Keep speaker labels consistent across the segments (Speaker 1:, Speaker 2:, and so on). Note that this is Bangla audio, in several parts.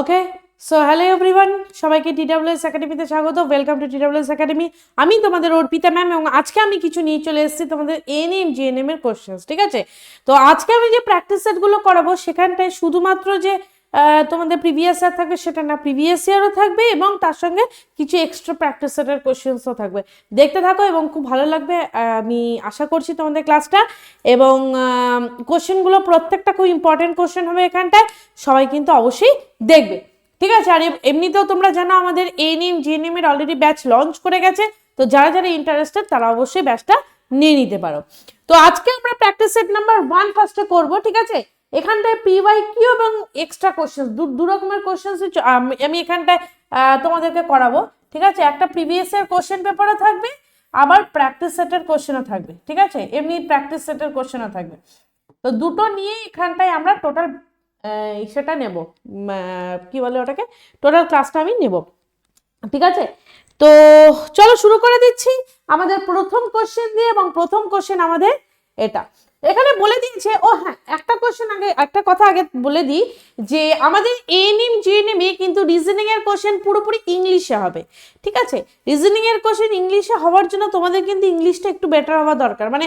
Speaker 1: ওকে সো হ্যালো এভরিওয়ান সবাইকে টি টিডাব্লিউএস একাডেমিতে স্বাগত welcome to T TWS academy আমি তোমাদের অর্পিতা ম্যাম এবং আজকে আমি কিছু নিয়ে চলে এসেছি তোমাদের এন এম এনএম জিএনএম এর কোশ্চেন্স ঠিক আছে? তো আজকে আমি যে প্র্যাকটিস সেটগুলো করাবো, সেখানটায় শুধুমাত্র যে তোমাদের প্রিভিয়াস ইয়ার থাকবে, সেটা না প্রিভিয়াস ইয়ারও থাকবে এবং তার সঙ্গে কিছু এক্সট্রা প্র্যাকটিস সেটের কোশ্চেন্সও থাকবে। দেখতে থাকো এবং খুব ভালো লাগবে আমি আশা করছি তোমাদের ক্লাসটা এবং কোশ্চেনগুলো প্রত্যেকটা খুব ইম্পর্টেন্ট কোশ্চেন হবে এখানটায়, সবাই কিন্তু অবশ্যই দেখবে। ঠিক আছে, আর এম- এমনিতেও তোমরা জানো আমাদের এনএম জিএনএম এর অলরেডি ব্যাচ লঞ্চ করে গেছে, তো যারা যারা ইন্টারেস্টেড তারা অবশ্যই ব্যাচটা নিয়ে নিতে পারো। তো আজকে আমরা প্র্যাকটিস সেট নাম্বার ওয়ান ফার্স্টে করব, ঠিক আছে? এখানটায় পিওয়াই কিউ এবং এক্সট্রা কোশ্চেন দু রকমের কোশ্চেন আমি এখানটায় তোমাদেরকে করাবো, ঠিক আছে? একটা প্রিভিয়াস এর কোশ্চেন পেপারও থাকবে, আবার প্র্যাকটিস সেটের কোশ্চেনও থাকবে, ঠিক আছে? এমনি প্র্যাকটিস সেটের কোশ্চেনও থাকবে। তো দুটো নিয়ে এখানটায় আমরা টোটাল সেটা নেব কি বলে ওটাকে? টোটাল ক্লাসটা আমি নেব, ঠিক আছে? তো চলো শুরু করে দিচ্ছি, আমাদের প্রথম কোশ্চেন দিয়ে এবং প্রথম কোশ্চেন আমাদের এটা। এখানে বলে দিয়েছে, ও হ্যাঁ একটা কোশ্চেন আগে, একটা কথা আগে বলে দিই, যে আমাদের এএনএম জিএনএম এ কিন্তু রিজনিং এর কোশ্চেন পুরোপুরি ইংলিশে হবে, ঠিক আছে? রিজনিং এর কোশ্চেন ইংলিশে হওয়ার জন্য তোমাদের কিন্তু ইংলিশটা একটু বেটার হওয়া দরকার। মানে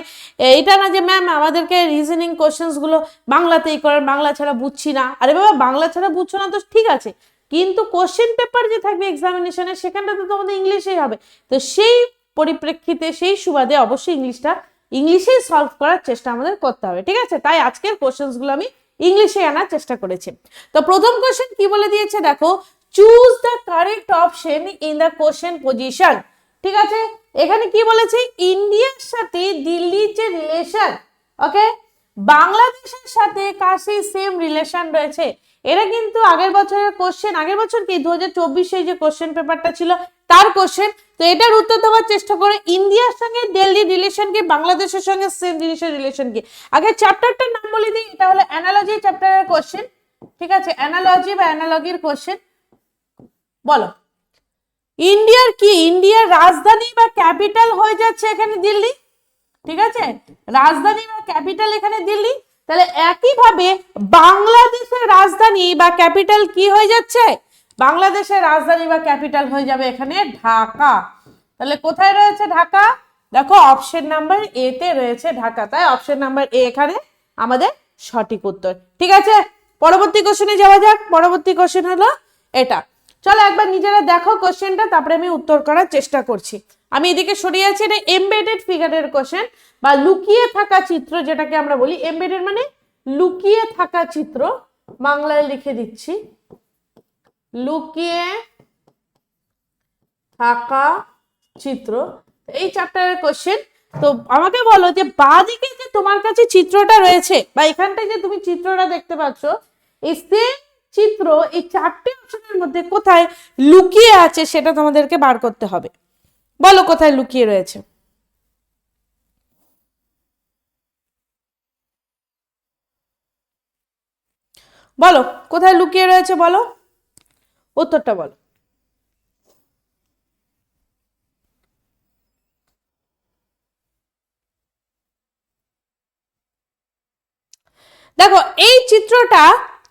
Speaker 1: এটা না যে ম্যাম আমাদেরকে রিজনিং কোশ্চেন্সগুলো বাংলাতেই করেন বাংলা ছাড়া বুঝছি না। আরে বাবা, বাংলা ছাড়া বুঝছ না তো ঠিক আছে। কিন্তু কোশ্চেন পেপার যে থাকবে এক্সামিনেশনে সেখানটা তো তোমাদের ইংলিশেই হবে। তো সেই পরিপ্রেক্ষিতে, সেই সুবাদে অবশ্যই ইংলিশটা ইংলিশেই সলভ করার চেষ্টা আমাদের করতে হবে, ঠিক আছে? তাই আজকের কোশ্চেন্সগুলো আমি ইংলিশে আনার চেষ্টা করেছি। তো প্রথম কোশ্চেন কি বলে দিয়েছে? দেখো choose the correct option in the question position ঠিক আছে? এখানে কি বলেছে? ইন্ডিয়ার সাথে দিল্লির যে রিলেশন ওকে বাংলাদেশের সাথে সেই সেম রিলেশন রয়েছে? এটা কিন্তু আগের বছরের কোশ্চেন আগের বছর কি? দু হাজার চব্বিশে যে কোশ্চেন পেপারটা ছিল, তার কোশ্চেন তো এটার উত্তর দেওয়ার চেষ্টা করে, ইন্ডিয়ার সঙ্গে দিল্লির রিলেশন কি, বাংলাদেশের সঙ্গে সেম জিনিসের রিলেশন কি? আগে চ্যাপ্টারটার নাম বলে দিই, এটা হলো অ্যানালজি চ্যাপ্টারের কোশ্চেন ঠিক আছে? অ্যানালজি বা অ্যানালজির কোশ্চেন বলো। ইন্ডিয়ার কি? ইন্ডিয়ার রাজধানী বা ক্যাপিটাল হয়ে যাচ্ছে এখানে দিল্লি। ঠিক আছে? রাজধানী বা ক্যাপিটাল এখানে দিল্লি। তাহলে একইভাবে বাংলাদেশের রাজধানী বা ক্যাপিটাল কি হয়ে যাচ্ছে? বাংলাদেশের রাজধানী বা ক্যাপিটাল হয়ে যাবে এখানে ঢাকা। তাহলে কোথায় রয়েছে ঢাকা? দেখো, অপশন নাম্বার এ তে রয়েছে ঢাকা। তাই অপশন নাম্বার এ এখানে আমাদের সঠিক উত্তর। ঠিক আছে? পরবর্তী কোশ্চেনে যাওয়া যাক। পরবর্তী কোশ্চেন হলো এটা। চলো একবার নিজেরা দেখো কোশ্চেনটা তারপরে আমি উত্তর করার চেষ্টা করছি। আমি এদিকে সরিয়ে আছি, এটা এমবেডেড ফিগারের কোশ্চেন বা লুকিয়ে থাকা চিত্র যেটাকে আমরা বলি এমবেডেড মানে লুকিয়ে থাকা চিত্র বাংলায় লিখে দিচ্ছি। লুকিয়ে থাকা চিত্র। এই চ্যাপ্টারের কোশ্চেন তো আমাকে বলো যে বাঁদিকে যে তোমার কাছে চিত্রটা রয়েছে বা এখানটায় যে তুমি চিত্রটা দেখতে পাচ্ছ, এই সেম চিত্র এই চারটে অপশনের মধ্যে কোথায় লুকিয়ে আছে সেটা তোমাদেরকে বার করতে হবে। বলো কোথায় লুকিয়ে রয়েছে। বলো, কোথায় লুকিয়ে রয়েছে বলো? উত্তরটা বলো। দেখো, এই চিত্রটা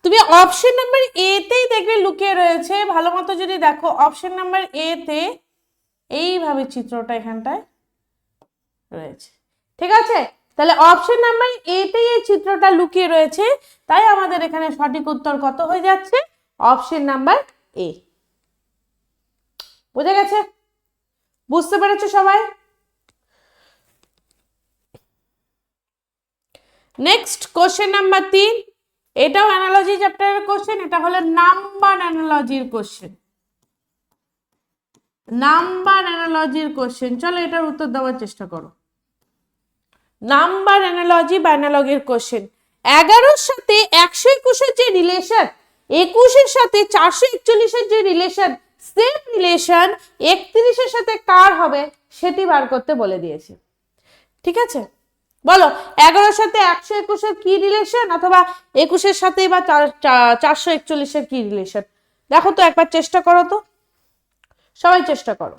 Speaker 1: তুমি অপশন নাম্বার এ তেই দেখবে লুকিয়ে রয়েছে। ভালো মতো যদি দেখো অপশন নাম্বার এ তে এইভাবে চিত্রটা এখানটায় রয়েছে। ঠিক আছে? তাহলে অপশন নাম্বার এ তেই এই চিত্রটা লুকিয়ে রয়েছে। তাই আমাদের এখানে সঠিক উত্তর কত হয়ে যাচ্ছে? অপশন নাম্বার এ বুঝে গেছে? বুঝতে পেরেছ সবাই? নেক্সট কোশ্চেন নাম্বার তিন। এটাও অ্যানালজি চ্যাপ্টারের কোশ্চেন এটা হলো নাম্বার অ্যানালজির কোশ্চেন নাম্বার অ্যানালজির কোশ্চেন চলো এটার উত্তর দেওয়ার চেষ্টা করো। নাম্বার অ্যানালজি বা অ্যানালগের কোশ্চেন এগারোর সাথে একশো একুশের যে রিলেশন একুশের সাথে চারশো একচল্লিশের যে রিলেশন সেম রিলেশন একত্রিশের সাথে কার হবে সেটি বার করতে বলে দিয়েছে। ঠিক আছে? বলো, এগারোর সাথে একশো একুশের কি রিলেশন অথবা একুশের সাথে বা চারশো একচল্লিশের কি রিলেশন দেখো তো একবার চেষ্টা করো তো। সবাই চেষ্টা করো।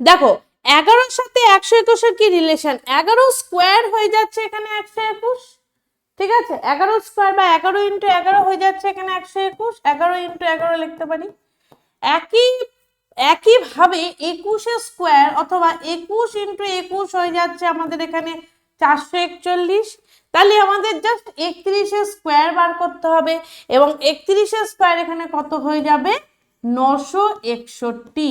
Speaker 1: দেখো, এগারোর সাথে একশো একুশের কি রিলেশন এগারো স্কোয়ার হয়ে যাচ্ছে এখানে একশো একুশ, ঠিক আছে? এগারো স্কোয়ার বা এগারো ইন্টু এগারো হয়ে যাচ্ছে এখানে একশো একুশ, এগারো ইন্টু এগারো লিখতে পারি। একই, একইভাবে একুশে স্কোয়ার অথবা একুশ ইন্টু একুশ হয়ে যাচ্ছে আমাদের এখানে চারশো একচল্লিশ। তাহলে আমাদের জাস্ট একত্রিশের স্কোয়ার বার করতে হবে এবং একত্রিশে স্কোয়ার এখানে কত হয়ে যাবে? নশো একষট্টি।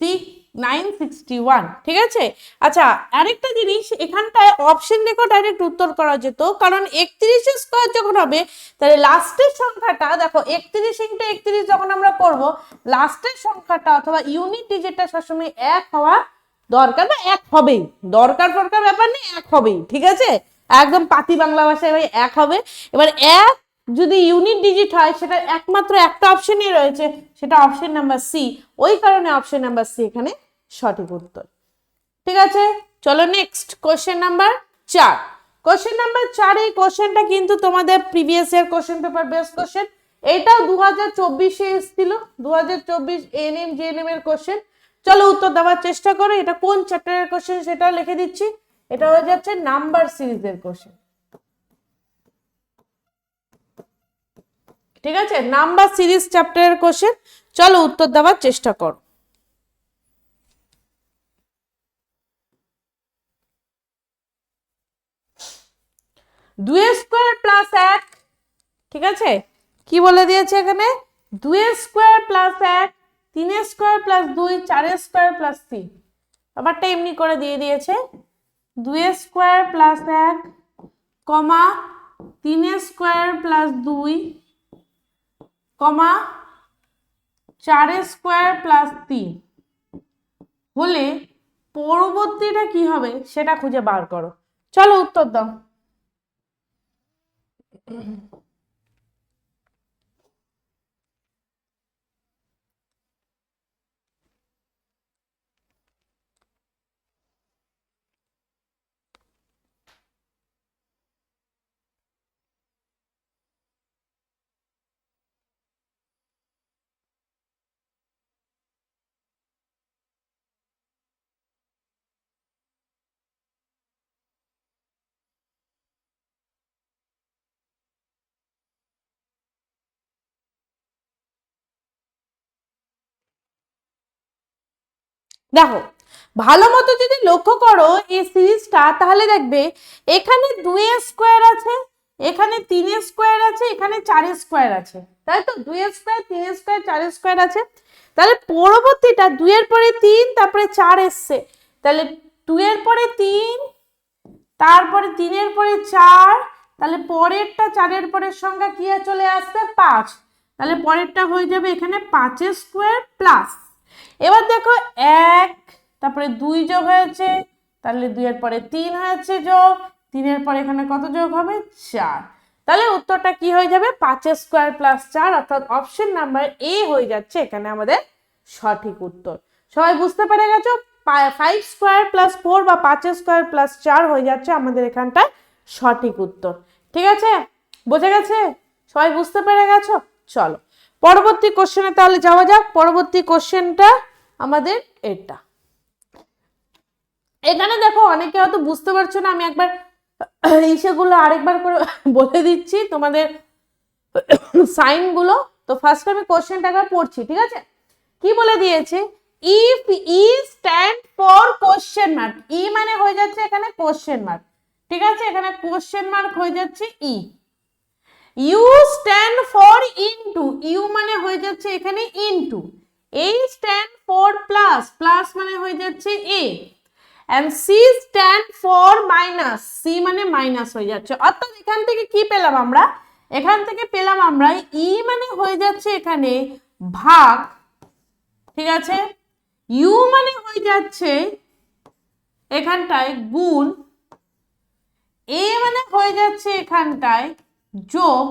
Speaker 1: সিক্স নাইন সিক্সটি ওয়ান ঠিক আছে? আচ্ছা আরেকটা জিনিস, এখানটায় অপশন দেখো ডাইরেক্ট উত্তর করা যেত, কারণ একত্রিশের স্কোয়ার যখন হবে, তাহলে লাস্টের সংখ্যাটা, দেখো, একত্রিশ ইন্টু একত্রিশ যখন আমরা করব লাস্টের সংখ্যাটা অথবা ইউনিট ডিজিটটা সবসময় এক হওয়া দরকার না এক হবেই। দরকার দরকার ব্যাপার নেই, এক হবেই, ঠিক আছে? একদম পাতি বাংলা ভাষায় ভাই, এক হবে। এবার এক যদি ইউনিট ডিজিট হয় সেটা একমাত্র একটা অপশনই রয়েছে, সেটা অপশন নাম্বার সি ওই কারণে অপশন নাম্বার সি এখানে সঠিক উত্তর। ঠিক আছে? চলো নেক্সট কোশ্চেন নাম্বার চার। কোশ্চেন নাম্বার চার এই কোশ্চেনটা কিন্তু তোমাদের previous year question paper base question এটাও দু হাজার চব্বিশে এসেছিল দু হাজার চব্বিশ এএনএম জিএনএম এর কোশ্চেন চলো উত্তর দেওয়ার চেষ্টা করো, এটা কোন চ্যাপ্টারের কোশ্চেন সেটা লিখে দিচ্ছি। এটা হয়ে যাচ্ছে নাম্বার সিরিজের কোশ্চেন ঠিক আছে? নাম্বার সিরিজ চ্যাপ্টারের কোশ্চেন চলো উত্তর দেওয়ার চেষ্টা করো। দুই স্কোয়ার প্লাস এক, ঠিক আছে? কি বলে দিয়েছে এখানে? দুই স্কোয়ার প্লাস এক স্কোয়ার প্লাস দুই, চার স্কোয়ার প্লাস ব্যাপারটা এমনি করে দিয়ে দিয়েছে। দুই স্কোয়ার প্লাস এক, কমা তিন স্কোয়ার প্লাস দুই কমা চার স্কোয়ার প্লাস তিন। হলে পরবর্তীটা কি হবে সেটা খুঁজে বার করো। চলো উত্তর দাও। দেখো, ভালো মতো যদি লক্ষ্য করো, এই সিরিজটা, তাহলে দেখবে এখানে দুই স্কোয়ার আছে, এখানে তিন স্কোয়ার আছে, এখানে চার স্কোয়ার আছে। তাই তো? দুই স্কোয়ার তিন স্কোয়ার চার স্কোয়ার আছে। তাহলে পরবর্তীটা দুইয়ের পরে তিন, তারপরে চার এসছে। তাহলে দুইয়ের পরে তিন, তারপরে তিনের পরে চার, তাহলে পরেরটা চারের পরের সংখ্যা কি চলে আসবে? পাঁচ। তাহলে পরেরটা হয়ে যাবে এখানে পাঁচের স্কোয়ার প্লাস এবার দেখো এক, তারপরে দুই যোগ হয়েছে, তাহলে দুইয়ের পরে তিন হয়েছে যোগ, তিনের পরে এখানে কত যোগ হবে? চার। তাহলে উত্তরটা কি হয়ে যাবে? পাঁচের স্কোয়ার প্লাস চার, অর্থাৎ অপশন নাম্বার এ হয়ে যাচ্ছে এখানে আমাদের সঠিক উত্তর। সবাই বুঝতে পেরে গেছো? ফাইভ স্কোয়ার প্লাস ফোর বা পাঁচের স্কোয়ার প্লাস চার হয়ে যাচ্ছে আমাদের এখানটায় সঠিক উত্তর। ঠিক আছে? বোঝা গেছে? সবাই বুঝতে পেরে গেছো? চলো। পরবর্তী কোশ্চেনে তাহলে যাওয়া যাক। পরবর্তী কোশ্চেনটা আমাদের এটা। এখানে দেখো, অনেকে হয়তো বুঝতে পারছ না, আমি একবার ইসেগুলো আরেকবার করে বলে দিচ্ছি তোমাদের সাইনগুলো তো ফার্স্ট আমি কোশ্চেনটা একবার পড়ছি, ঠিক আছে? কি বলে দিয়েছে? If E stand for question mark E মানে হয়ে যাচ্ছে এখানে কোশ্চেন মার্ক ঠিক আছে? এখানে কোশ্চেন মার্ক হয়ে যাচ্ছে E U stand for into U মানে হয়ে যাচ্ছে এখানে into A stand for plus plus মানে হয়ে যাচ্ছে A and C stand for minus C মানে মাইনাস হয়ে যাচ্ছে। অর্থাৎ এখান থেকে কি পেলাম আমরা? এখান থেকে পেলাম আমরা ই মানে হয়ে যাচ্ছে এখানে ভাগ, ঠিক আছে? ইউ মানে হয়ে যাচ্ছে এখানটায় গুণ এ মানে হয়ে যাচ্ছে এখানটায় যোগ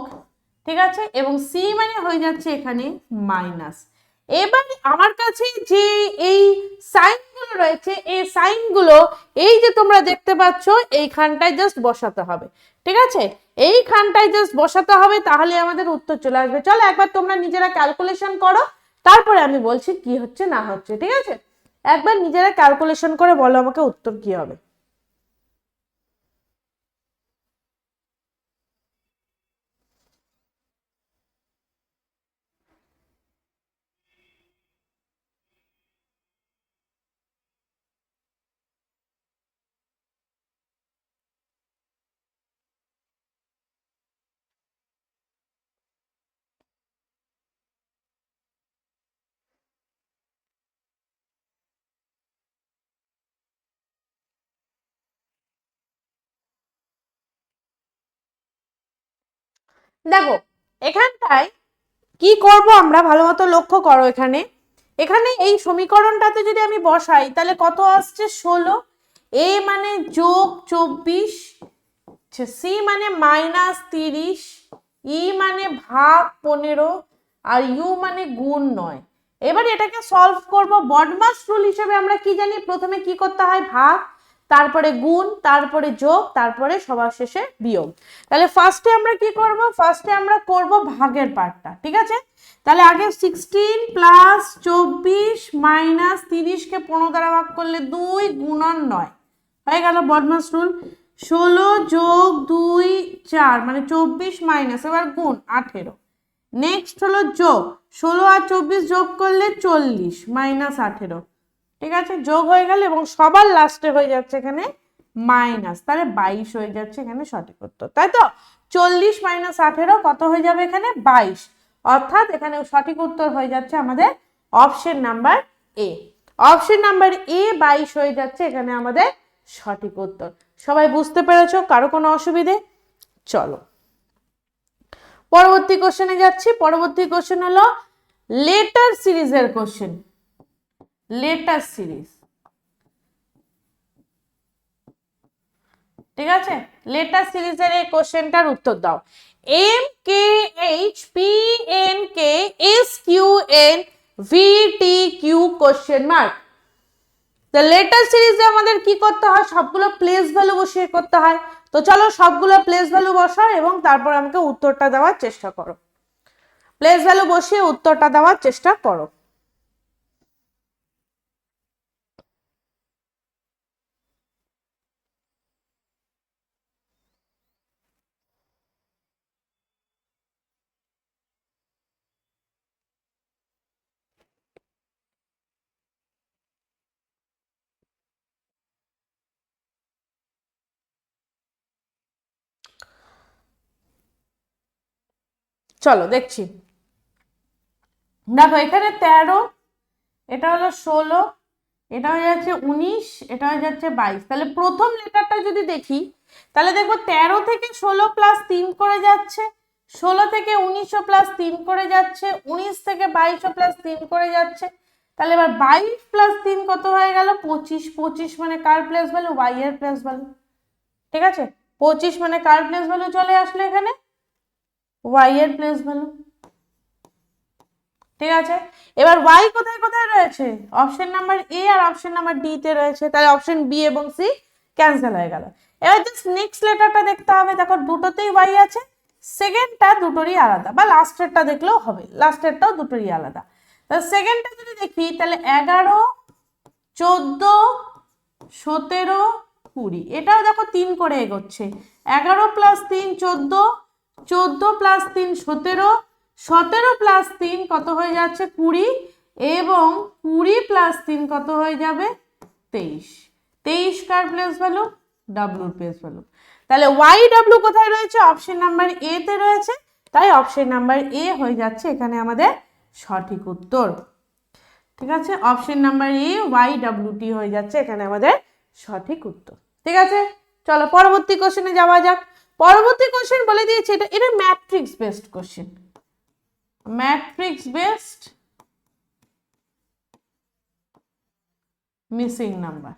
Speaker 1: ঠিক আছে? এবং সি মানে হয়ে যাচ্ছে এখানে মাইনাস এবার আমার কাছে যে এই সাইনগুলো রয়েছে, এই সাইনগুলো, এই যে তোমরা দেখতে পাচ্ছ, এইখানটায় জাস্ট বসাতে হবে। ঠিক আছে? এইখানটায় জাস্ট বসাতে হবে, তাহলে আমাদের উত্তর চলে আসবে। চলো একবার তোমরা নিজেরা ক্যালকুলেশন করো, তারপরে আমি বলছি কি হচ্ছে না হচ্ছে। ঠিক আছে? একবার নিজেরা ক্যালকুলেশন করে বলো আমাকে উত্তর কি হবে। দেখো, এখানটায় কি করব আমরা? ভালো মতো লক্ষ্য করো এখানে। এখানে এই সমীকরণটাতে যদি আমি বসাই, তাহলে কত আসছে? ষোলো। এ মানে যোগ চব্বিশ, সি মানে মাইনাস তিরিশ, ই মানে ভাগ পনেরো, আর ইউ মানে গুণ নয়। এবার এটাকে সলভ করব বডমাস রুল হিসেবে আমরা কি জানি? প্রথমে কি করতে হয়? ভাগ তারপরে গুণ, তারপরে যোগ, তারপরে সবার শেষে বিয়োগ। তাহলে ফার্স্টে আমরা কি করব? ফার্স্টে আমরা করব ভাগের পার্টটা ঠিক আছে? তাহলে আগে সিক্সটিন প্লাস চব্বিশ মাইনাস তিরিশকে পনেরো দ্বারা ভাগ করলে দুই গুণন নয়। হয়ে গেল বদমাস রুল। ষোলো যোগ দুই চার মানে চব্বিশ মাইনাস এবার গুণ, আঠেরো। নেক্সট হলো যোগ। ষোলো আর চব্বিশ যোগ করলে চল্লিশ মাইনাস আঠেরো। ঠিক আছে? যোগ হয়ে গেল এবং সবার লাস্টে হয়ে যাচ্ছে এখানে মাইনাস তাহলে বাইশ হয়ে যাচ্ছে এখানে সঠিক উত্তর। তাই তো? চল্লিশ মাইনাস আঠেরো কত হয়ে যাবে এখানে? বাইশ। অর্থাৎ এখানে সঠিক উত্তর হয়ে যাচ্ছে আমাদের option number A option number A বাইশ হয়ে যাচ্ছে এখানে আমাদের সঠিক উত্তর। সবাই বুঝতে পেরেছ? কারও কোনো অসুবিধে? চলো। পরবর্তী কোশ্চেনে যাচ্ছি। পরবর্তী কোশ্চেন হলো লেটার সিরিজের কোশ্চেন লেটার সিরিজ ঠিক আছে? লেটার সিরিজের এই কোশ্চেনটার উত্তর দাও। M K H P N K S Q N V T Q question mark the letter সিরিজে আমাদের কি করতে হয়? সবগুলো প্লেস ভ্যালু বসিয়ে করতে হয়। তো চলো সবগুলো প্লেস ভ্যালু বসাও এবং তারপর আমাকে উত্তরটা দেওয়ার চেষ্টা করো। প্লেস ভ্যালু বসিয়ে উত্তরটা দেওয়ার চেষ্টা করো। চলো, দেখছি। দেখো, এখানে তেরো, এটা হলো ষোলো, এটা হয়ে যাচ্ছে উনিশ, এটা হয়ে যাচ্ছে বাইশ। তাহলে প্রথম লেটারটা যদি দেখি, তাহলে দেখব তেরো থেকে ষোলো প্লাস তিন করে যাচ্ছে, ষোলো থেকে উনিশশো প্লাস তিন করে যাচ্ছে, উনিশ থেকে বাইশশো প্লাস তিন করে যাচ্ছে। তাহলে এবার বাইশ প্লাস তিন কত হয়ে গেল? পঁচিশ পঁচিশ মানে কার প্লাস ভ্যালু ওয়াই এর প্লেস ভ্যালু ঠিক আছে? পঁচিশ মানে কার প্লেস ভ্যালু চলে আসলো এখানে? ওয়াই এর প্লেস ভ্যালু ঠিক আছে? এবার ওয়াই কোথায় কোথায় রয়েছে? অপশন নাম্বার এ আর অপশন নাম্বার ডি তে রয়েছে। তাহলে অপশন বি এবং সি ক্যান্সেল হয়ে গেল। এবার জাস্ট নেক্সট লেটারটা দেখতে হবে। দেখো, দুটোতেই ওয়াই আছে। সেকেন্ডটা দুটোরই আলাদা। বা লাস্টেরটা দেখলেও হবে। লাস্টেরটাও দুটোরই আলাদা। তাহলে সেকেন্ডটা যদি দেখি, তাহলে এগারো, চোদ্দ, সতেরো, কুড়ি। এটাও দেখো তিন করে এগোচ্ছে। এগারো প্লাস তিন, চোদ্দ চোদ্দ প্লাস তিন সতেরো সতেরো প্লাস তিন কত হয়ে যাচ্ছে? কুড়ি এবং কুড়ি প্লাস তিন কত হয়ে যাবে? তেইশ। তেইশ কার প্লেস ভ্যালু ডাব্লুর প্লেস ভ্যালু তাহলে ওয়াই ডাব্লু কোথায় রয়েছে? অপশন নাম্বার এ তে রয়েছে। তাই অপশন নাম্বার এ হয়ে যাচ্ছে এখানে আমাদের সঠিক উত্তর। ঠিক আছে? Option number A Y W টি হয়ে যাচ্ছে এখানে আমাদের সঠিক উত্তর। ঠিক আছে? চলো পরবর্তী কোশ্চেনে যাওয়া যাক। পরবর্তী কোশ্চেন বলে দিয়েছে এটা এটা matrix based question matrix based missing number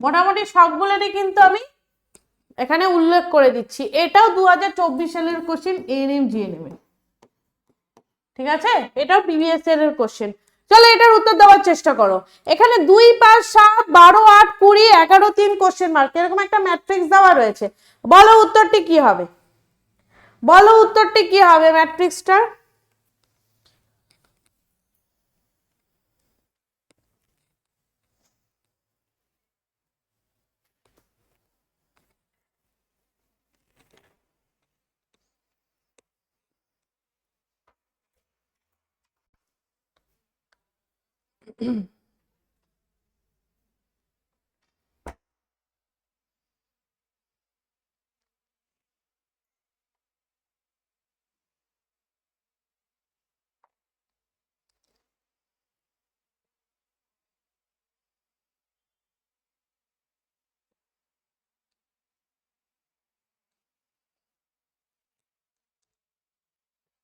Speaker 1: মোটামুটি সবগুলোরই কিন্তু আমি এখানে উল্লেখ করে দিচ্ছি। এটাও দু হাজার চব্বিশ সালের কোশ্চেন এএনএম জিএনএম ঠিক আছে? এটাও প্রিভিয়াস ইয়ারের কোশ্চেন চলো এটার উত্তর দেওয়ার চেষ্টা করো। এখানে দুই, পাঁচ, সাত, বারো, আট, কুড়ি, এগারো, তিন কোশ্চেন মার্ক এরকম একটা ম্যাট্রিক্স দেওয়া রয়েছে। বলো উত্তরটি কি হবে? বলো উত্তরটি কি হবে ম্যাট্রিক্সটার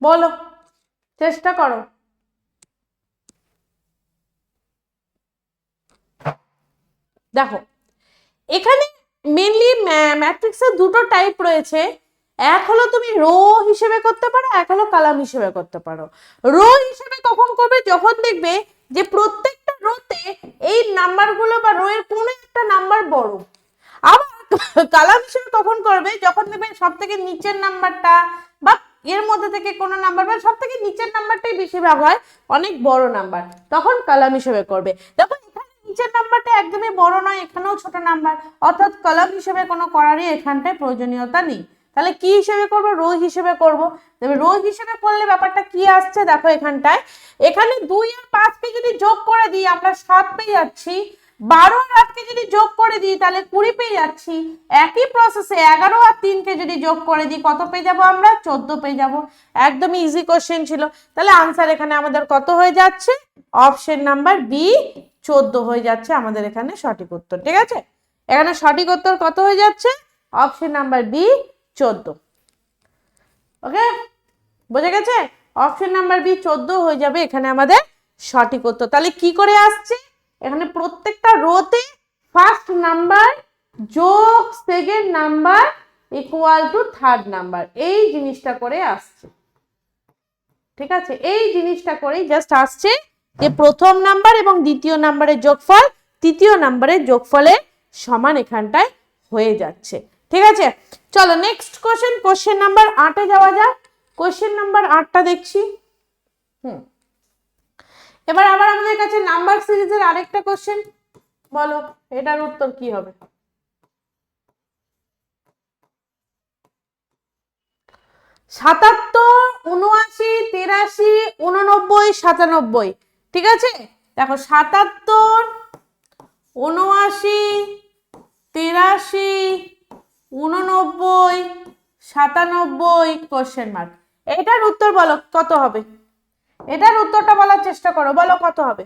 Speaker 1: বলো চেষ্টা করো। দেখো, এখানে মেনলি ম্যাট্রিক্সের দুটো টাইপ রয়েছে। এক হলো তুমি রো হিসেবে করতে পারো, এক হলো কালাম হিসেবে করতে পারো। রো হিসেবে কখন করবে? যখন দেখবে যে প্রত্যেকটা রোতে এই নাম্বারগুলো বা রো এর কোনো একটা নাম্বার বড়। আবার কালাম হিসেবে কখন করবে? যখন দেখবে সব থেকে নিচের নাম্বারটা বা এর মধ্যে থেকে কোনো নাম্বার বা সব থেকে নিচের নাম্বারটাই বেশিরভাগ হয়, অনেক বড় নাম্বার তখন কালাম হিসেবে করবে। দেখো নিচের নাম্বারটা একদমই বড় নয়, এখানেও ছোট নাম্বার। অর্থাৎ কলাম হিসেবে কোনো করারই এখানটায় প্রয়োজনীয়তা নেই। তাহলে কি হিসেবে করব? রো হিসেবে করব। তবে রো হিসেবে করলে ব্যাপারটা কি আসছে? দেখো এখানটায়। এখানে দুই আর পাঁচকে যদি যোগ করে দিই, আমরা সাত পেয়ে যাচ্ছি। বারো আর আটকে যদি যোগ করে দিই, তাহলে কুড়ি পেয়ে যাচ্ছি। একই প্রসেসে এগারো আর তিনকে যদি যোগ করে দিই, কত পেয়ে যাব আমরা? চোদ্দ পেয়ে যাব। একদমই ইজি কোশ্চেন ছিল। তাহলে আনসার এখানে আমাদের কত হয়ে যাচ্ছে? অপশন নাম্বার বি চোদ্দ হয়ে যাচ্ছে আমাদের এখানে সঠিক উত্তর, ঠিক আছে? এখানে সঠিক উত্তর কত হয়ে যাচ্ছে? অপশন নাম্বার বি চোদ্দ। ওকে বোঝা গেছে? অপশন নাম্বার বি চোদ্দ হয়ে যাবে এখানে আমাদের সঠিক উত্তর। তাহলে কি করে আসছে? এখানে প্রত্যেকটা রোতে ফার্স্ট নাম্বার যোগ second number equal to third number এই জিনিসটা করে আসছে। ঠিক আছে? এই জিনিসটা করেই জাস্ট আসছে যে প্রথম নাম্বার এবং দ্বিতীয় নাম্বারের যোগফল, তৃতীয় নাম্বারের যোগফলের সমান এখানটায় হয়ে যাচ্ছে। ঠিক আছে? চলো নেক্সট কোশ্চেন কোশ্চেন নাম্বার আটে যাওয়া যাক। কোশ্চেন নাম্বার আটটা দেখছি। হুম। এবার আবার আমাদের কাছে নাম্বার সিরিজের আরেকটা কোশ্চেন বলো, এটার উত্তর কি হবে? সাতাত্তর, উনআশি, তিরাশি, উননব্বই, সাতানব্বই। ঠিক আছে? দেখো, সাতাত্তর, উনআশি, তিরাশি, উননব্বই, সাতানব্বই কোশ্চেন মার্ক এটার উত্তর বলো, কত হবে? এটার উত্তরটা বলার চেষ্টা করো, বলো কত হবে?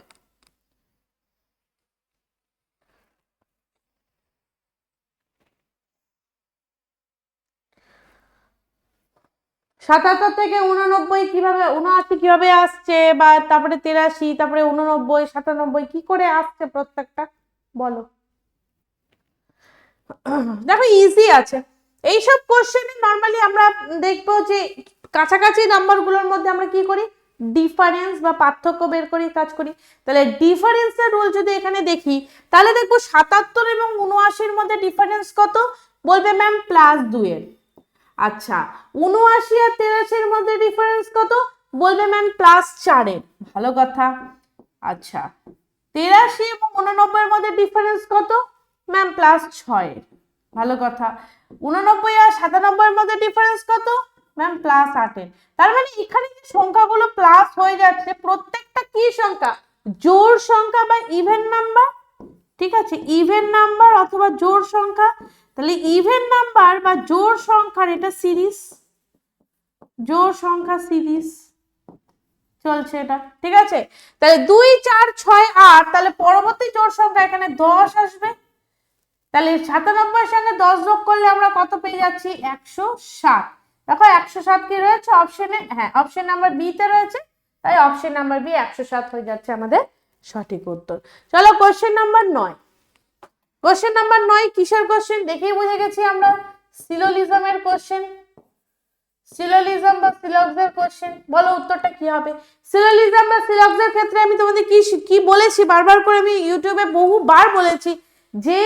Speaker 1: সাতাত্তর থেকে উননব্বই কীভাবে উনআশি কীভাবে আসছে বা তারপরে তিরাশি, তারপরে উননব্বই সাতানব্বই, কি করে আসছে প্রত্যেকটা? বলো। দেখো ইজি আছে। এইসব কোশ্চেনে নর্মালি আমরা দেখব যে কাছাকাছি নাম্বারগুলোর মধ্যে আমরা কি করি? ডিফারেন্স বা পার্থক্য বের করি, কাজ করি। তাহলে ডিফারেন্সের রুল যদি এখানে দেখি, তাহলে দেখব সাতাত্তর এবং উনআশির মধ্যে ডিফারেন্স কত? বলবে ম্যাম প্লাস দুয়ের আচ্ছা উনআশি আর তেরাশির মধ্যে ডিফারেন্স কত? বলবে ম্যাম প্লাস চারের ভালো কথা। আচ্ছা তেরাশি এবং উননব্বইয়ের মধ্যে ডিফারেন্স কত? ম্যাম প্লাস ছয়ের। ভালো কথা। উননব্বই আর সাতানব্বইয়ের মধ্যে ডিফারেন্স কত? ম্যাম প্লাস আটের। তার মানে এখানে যে সংখ্যাগুলো প্লাস হয়ে যাচ্ছে, প্রত্যেকটা কি সংখ্যা? জোড় সংখ্যা বা ইভেন নাম্বার ঠিক আছে ইভেন নাম্বার অথবা জোড় সংখ্যা। তাহলে ইভেন নাম্বার বা জোর সংখ্যার এটা সিরিজ জোর সংখ্যা সিরিজ চলছে এটা, ঠিক আছে? তাহলে দুই, চার, ছয়, আট, তাহলে পরবর্তী জোর সংখ্যা এখানে দশ আসবে। তাহলে সাতানব্বই সঙ্গে দশ যোগ করলে আমরা কত পেয়ে যাচ্ছি? একশো সাত দেখো একশো সাত কি রয়েছে? অপশনে হ্যাঁ অপশন নাম্বার বি তে রয়েছে। তাই অপশন নাম্বার বি একশো সাত হয়ে যাচ্ছে আমাদের সঠিক উত্তর। চলো কোশ্চেন নাম্বার নয়। কোশ্চেন নাম্বার নয় কিসের কোশ্চেন দেখেই বুঝে গেছি আমরা সিলোলিজমের কোশ্চেন সিলোলিজম বা সিলক্সের কোশ্চেন বলো উত্তরটা কি হবে? সিলোলিজম বা সিলক্সের ক্ষেত্রে আমি তোমাদের কি কি বলেছি? বারবার করে আমি ইউটিউবে বহুবার বলেছি যে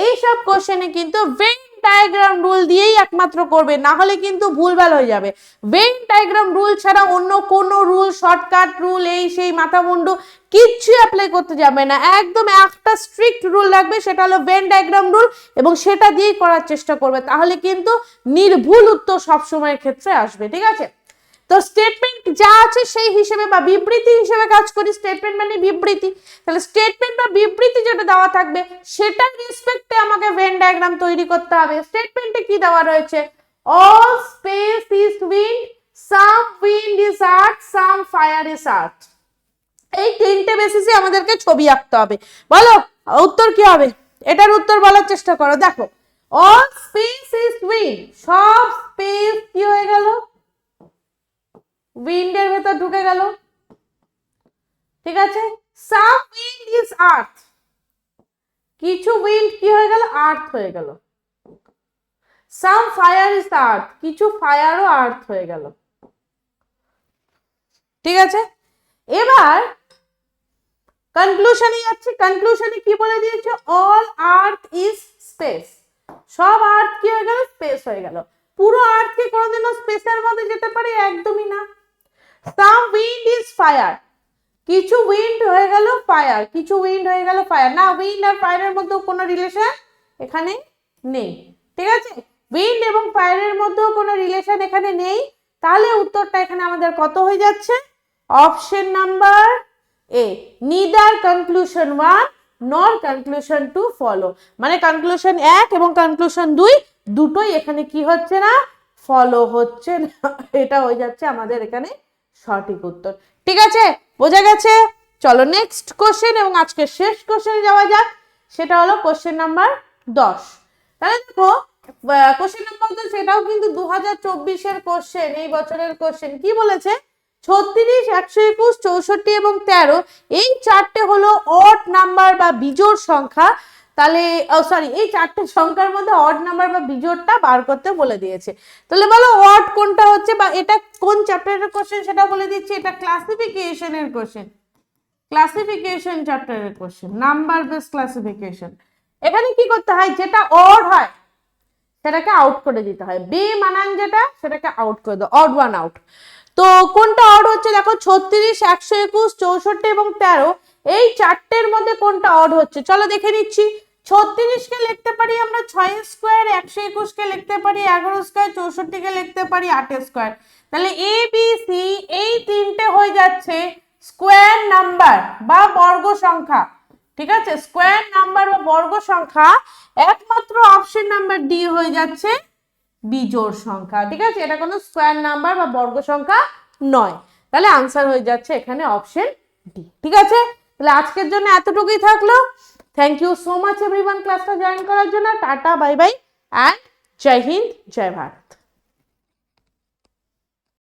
Speaker 1: এই সব কোশ্চেনে কিন্তু ভেন ডায়াগ্রাম রুল দিয়েই একমাত্র করবে, না হলে কিন্তু ভুলভাল হয়ে যাবে। ভেন ডায়াগ্রাম রুল ছাড়া অন্য কোনো রুল শর্টকাট রুল এই সেই মাথা মুন্ডু কিচ্ছু অ্যাপ্লাই করতে যাবে না। একদম একটা স্ট্রিক্ট রুল লাগবে, সেটা হলো ভেন ডায়াগ্রাম রুল এবং সেটা দিয়েই করার চেষ্টা করবে। তাহলে কিন্তু নির্ভুল উত্তর সবসময়ের ক্ষেত্রে আসবে, ঠিক আছে? তো স্টেটমেন্ট যা আছে সেই হিসেবে বা বিবৃতি হিসেবে কাজ করি। স্টেটমেন্ট মানে বিবৃতি। তাহলে স্টেটমেন্ট বা বিবৃতি যেটা দেওয়া থাকবে, সেটার রেসপেক্টে আমাকে ভেন ডায়াগ্রাম তৈরি করতে হবে। স্টেটমেন্টে কি দেওয়া রয়েছে? All space is wind some wind is earth some fire is earth এই তিনটে বেসিসে আমাদেরকে ছবি আঁকতে হবে। বলো, উত্তর কি হবে? এটার উত্তর বলার চেষ্টা করো। দেখো অল স্পেস ইজ উইন্ড সব স্পেস কি হয়ে গেল? উইন্ডের ভেতর ঢুকে গেল। ঠিক আছে? Some wind is earth. কিছু উইন্ড কি হয়ে গেল? আর্থ হয়ে গেল। Some fire is earth. কিছু ফায়ারও আর্থ হয়ে গেল। ঠিক আছে? এবার কনক্লুশনে যাচ্ছি। কনক্লুশনে কি বলে দিয়েছে? অল আর্থ ইজ স্পেস সব আর্থ কি হয়ে গেল? স্পেস হয়ে গেল। পুরো আর্থ কি কোনোদিনও স্পেসের মধ্যে যেতে পারে? একদমই না। সাম উইন্ড ইজ ফায়ার কিছু উইন্ড হয়ে গেল ফায়ার কিছু উইন্ড হয়ে গেল ফায়ার না উইন্ড আর ফায়ারের মধ্যে কোনো রিলেশন এখানে নেই, ঠিক আছে? উইন্ড এবং ফায়ারের মধ্যেও কোনো রিলেশন এখানে নেই। তাহলে উত্তরটা এখানে আমাদের কত হয়ে যাচ্ছে? Option number A neither conclusion one nor conclusion two follow মানে কনক্লুশন এক এবং কনক্লুশন দুই, দুটোই এখানে কি হচ্ছে না? ফলো হচ্ছে না। এটা হয়ে যাচ্ছে আমাদের এখানে সঠিক উত্তর। ঠিক আছে? বোঝা গেছে? চলো নেক্সট কোশ্চেন এবং আজকে শেষ কোশ্চেনে যাওয়া যাক। সেটা হলো কোশ্চেন নাম্বার দশ। তাহলে দেখো কোশ্চেন নাম্বার দশ সেটাও কিন্তু দু হাজার চব্বিশের কোশ্চেন এই বছরের কোশ্চেন কি বলেছে? ছত্রিশ, একশো একুশ, চৌষট্টি এবং তেরো, এই চারটে হলো অড নাম্বার বা বিজোড় সংখ্যা। তাহলে সরি এই চারটে সংখ্যার মধ্যে অড নাম্বার বা বিজোড়টা বার করতে বলে দিয়েছে। তাহলে বলো অড কোনটা হচ্ছে বা এটা কোন চ্যাপ্টারের কোশ্চেন সেটা বলে দিচ্ছি। এটা ক্লাসিফিকেশনের কোশ্চেন ক্লাসিফিকেশন চ্যাপ্টারের কোশ্চেন নাম্বার বেস ক্লাসিফিকেশন এখানে কি করতে হয়? যেটা অড হয়, সেটাকে আউট করে দিতে হয়। বে মানান যেটা, সেটাকে আউট করে দাও। অড ওয়ান আউট তো কোনটা অড হচ্ছে? দেখো, ছত্রিশ, একশো একুশ, চৌষট্টি এবং তেরো। এই চারটের মধ্যে কোনটা অড হচ্ছে? চলো দেখে নিচ্ছি। ছত্রিশকে লিখতে পারি আমরা ছয় স্কোয়ার, একশো একুশকে লিখতে পারি, এগারো স্কোয়ার, চৌষট্টিকে লিখতে পারি, আট স্কোয়ার। তাহলে এ বি সি এই তিনটে হয়ে যাচ্ছে স্কোয়ার নাম্বার বা বর্গ সংখ্যা। ঠিক আছে? স্কোয়ার নাম্বার বা বর্গ সংখ্যা একমাত্র অপশন নাম্বার ডি হয়ে যাচ্ছে বিজোড় সংখ্যা। ঠিক আছে? এটা কোনো স্কোয়ার নাম্বার বা বর্গ সংখ্যা নয়। তাহলে আনসার হয়ে যাচ্ছে এখানে অপশন ডি ঠিক আছে? তাহলে আজকের জন্য এতটুকুই থাকল। Thank you so much everyone ক্লাসটা জয়েন করার জন্য টাটা বাই বাই অ্যান্ড জয় হিন্দ জয় ভারত